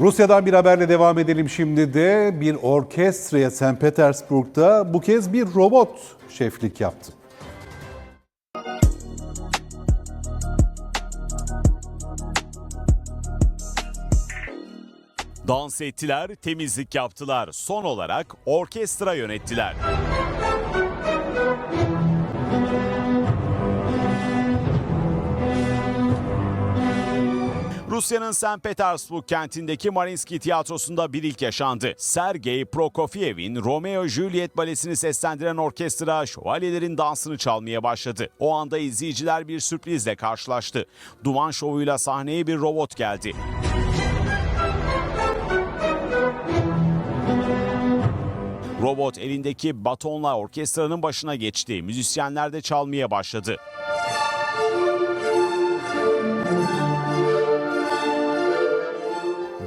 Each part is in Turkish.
Rusya'dan bir haberle devam edelim şimdi de. Bir orkestraya St. Petersburg'da bu kez bir robot şeflik yaptı. Dans ettiler, temizlik yaptılar. Son olarak orkestra yönettiler. Rusya'nın St. Petersburg kentindeki Mariinsky Tiyatrosu'nda bir ilk yaşandı. Sergei Prokofiev'in Romeo Juliet balesini seslendiren orkestra şövalyelerin dansını çalmaya başladı. O anda izleyiciler bir sürprizle karşılaştı. Duman şovuyla sahneye bir robot geldi. Robot elindeki batonla orkestranın başına geçti. Müzisyenler de çalmaya başladı.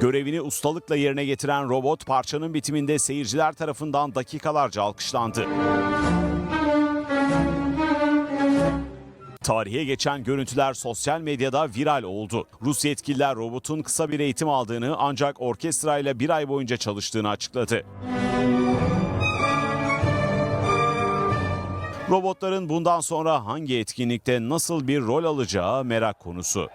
Görevini ustalıkla yerine getiren robot parçanın bitiminde seyirciler tarafından dakikalarca alkışlandı. Tarihe geçen görüntüler sosyal medyada viral oldu. Rus yetkililer robotun kısa bir eğitim aldığını ancak orkestrayla bir ay boyunca çalıştığını açıkladı. Robotların bundan sonra hangi etkinlikte nasıl bir rol alacağı merak konusu.